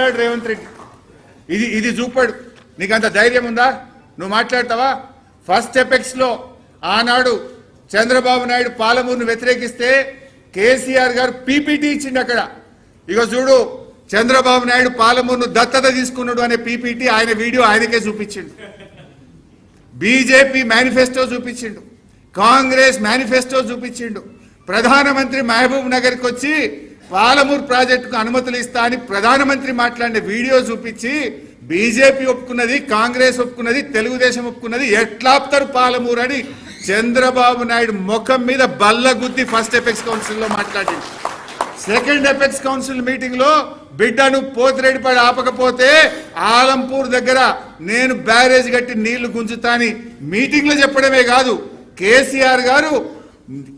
రేవంత్ రెడ్డి. ఇది ఇది చూపాడు. నీకు అంత ధైర్యం ఉందా? నువ్వు మాట్లాడతావా? ఫస్ట్ ఎపెక్స్లో ఆనాడు చంద్రబాబు నాయుడు పాలమూరును వ్యతిరేకిస్తే కేసీఆర్ గారు పీపీటీ ఇచ్చిండు అక్కడ. ఇక చూడు చంద్రబాబు నాయుడు పాలమూరును దత్తత తీసుకున్నాడు అనే పీపీటీ ఆయన వీడియో ఆయనకే చూపించిండు. బీజేపీ మేనిఫెస్టో చూపించిండు. కాంగ్రెస్ మేనిఫెస్టో చూపించిండు. ప్రధానమంత్రి మహబూబ్ నగర్కి వచ్చి పాలమూరు ప్రాజెక్టుకు అనుమతులు ఇస్తా అని ప్రధానమంత్రి మాట్లాడిన వీడియో చూపించి బీజేపీ ఒప్పుకున్నది కాంగ్రెస్ ఒప్పుకున్నది తెలుగుదేశం ఒప్పుకున్నది ఎట్లాప్తారు పాలమూరు అని చంద్రబాబు నాయుడు ముఖం మీద బల్లగుద్ది ఫస్ట్ ఎపెక్స్ కౌన్సిల్లో మాట్లాడింది. సెకండ్ ఎపెక్స్ కౌన్సిల్ మీటింగ్లో బిడ్డను పోతిరెడ్డిపడి ఆపకపోతే ఆలంపూర్ దగ్గర నేను బ్యారేజ్ కట్టి నీళ్ళు గుంజుతాని మీటింగ్లో చెప్పడమే కాదు కేసీఆర్ గారు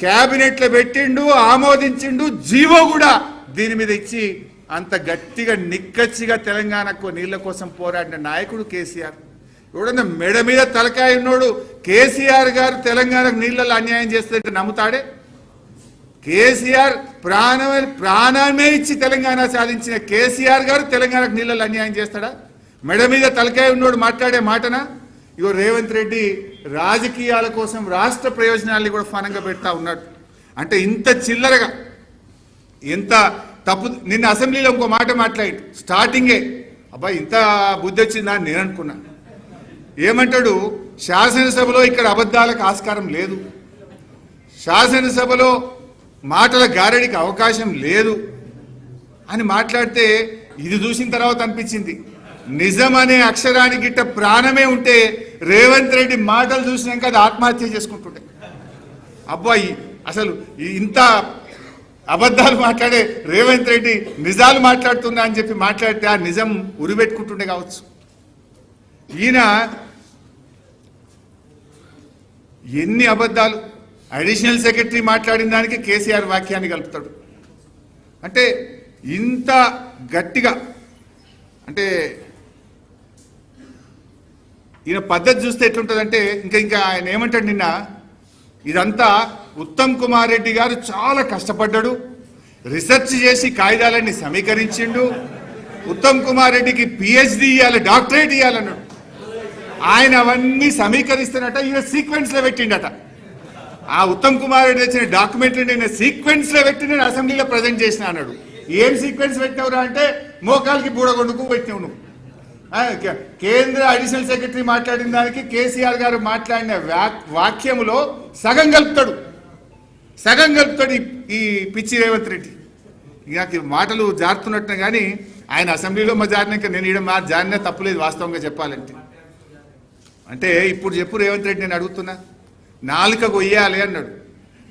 క్యాబినెట్లో పెట్టిండు ఆమోదించిండు జీవో కూడా దీని మీద ఇచ్చి అంత గట్టిగా నిక్కచ్చిగా తెలంగాణకు నీళ్ళ కోసం పోరాడిన నాయకుడు కేసీఆర్. ఎవడన్నా మెడ మీద తలకాయ ఉన్నోడు కేసీఆర్ గారు తెలంగాణకు నీళ్ళలో అన్యాయం చేస్తుంటే నమ్ముతాడే? కేసీఆర్ ప్రాణమే ప్రాణమే ఇచ్చి తెలంగాణ సాధించిన కేసీఆర్ గారు తెలంగాణకు నీళ్ళలో అన్యాయం చేస్తాడా? మెడ మీద తలకాయ ఉన్నోడు మాట్లాడే మాటనా? ఇగో రేవంత్ రెడ్డి రాజకీయాల కోసం రాష్ట్ర ప్రయోజనాల్ని కూడా ఫనంగా పెడతా ఉన్నాడు. అంటే ఇంత చిల్లరగా ఎంత తప్పు నిన్న అసెంబ్లీలో ఇంకో మాట మాట్లాడి స్టార్టింగే అబ్బాయి ఇంత బుద్ధి వచ్చిందా అని నేను అనుకున్నా. ఏమంటాడు? శాసనసభలో ఇక్కడ అబద్ధాలకు ఆస్కారం లేదు. శాసనసభలో మాటల గారడికి అవకాశం లేదు అని మాట్లాడితే ఇది చూసిన తర్వాత అనిపించింది. నిజం అనే అక్షరానికి గిట్ట ప్రాణమే ఉంటే రేవంత్ రెడ్డి మాటలు చూసినాక అది ఆత్మహత్య చేసుకుంటుండే. అబ్బాయి అసలు ఈ- ఇంత అబద్ధాలు మాట్లాడే రేవంత్ రెడ్డి నిజాలు మాట్లాడుతున్నా అని చెప్పి మాట్లాడితే ఆ నిజం ఉరిపెట్టుకుంటుండే కావచ్చు. ఈయన ఎన్ని అబద్ధాలు అడిషనల్ సెక్రటరీ మాట్లాడిన దానికి కేసీఆర్ వాక్యాన్ని కలుపుతాడు. అంటే ఇంత గట్టిగా అంటే ఈయన పద్ధతి చూస్తే ఎట్లుంటుందంటే ఇంకా ఇంకా ఆయన ఏమంటాడు నిన్న? ఇదంతా ఉత్తమ్ కుమార్ రెడ్డి గారు చాలా కష్టపడ్డాడు. రీసెర్చ్ చేసి కాగితాలన్నీ సమీకరించిండు. ఉత్తమ్ కుమార్ రెడ్డికి పిహెచ్డి ఇవ్వాలి డాక్టరేట్ ఇవ్వాలన్నాడు ఆయన అవన్నీ సమీకరిస్తున్నట్ట ఈయన సీక్వెన్స్లో పెట్టిండట. ఆ ఉత్తమ్ కుమార్ రెడ్డి వచ్చిన డాక్యుమెంట్లు నేను సీక్వెన్స్లో పెట్టి నేను అసెంబ్లీలో ప్రజెంట్ చేసిన అన్నాడు. ఏం సీక్వెన్స్ పెట్టినవురా అంటే మోకాలకి బూడగొండుకు పెట్టినావు నువ్వు. కేంద్ర అడిషనల్ సెక్రటరీ మాట్లాడిన దానికి కేసీఆర్ గారు మాట్లాడిన వాక్యములో సగం కలుపుతాడు. సగం కలుపుతాడు ఈ- పిచ్చి రేవంత్ రెడ్డి. నాకు మాటలు జారుతున్నట్టు కానీ ఆయన అసెంబ్లీలో మా జారినాక నేను ఈడ మా జారినా తప్పులేదు వాస్తవంగా చెప్పాలంటే. అంటే ఇప్పుడు చెప్పు రేవంత్ రెడ్డి నేను అడుగుతున్నా. నాలుక కొయ్యాలి అన్నాడు.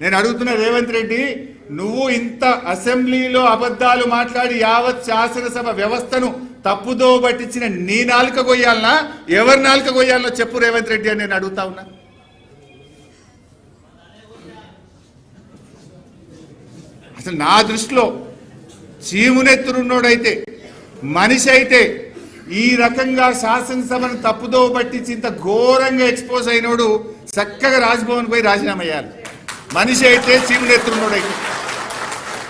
నేను అడుగుతున్న రేవంత్ రెడ్డి నువ్వు ఇంత అసెంబ్లీలో అబద్ధాలు మాట్లాడి యావత్ శాసనసభ వ్యవస్థను తప్పుదో పట్టించిన నీ నాలుక కొయ్యాలనా ఎవరి నాలుక కొయ్యాలనో చెప్పు రేవంత్ రెడ్డి అని నేను అడుగుతా ఉన్నా. అసలు నా దృష్టిలో చీమునెత్తురున్నోడైతే మనిషి అయితే ఈ రకంగా శాసనసభను తప్పుదో పట్టించి ఇంత ఘోరంగా ఎక్స్పోజ్ అయినోడు చక్కగా రాజ్భవన్ పోయి రాజీనామా అయ్యాలి మనిషి అయితే చీమునెత్తురున్నోడైతే.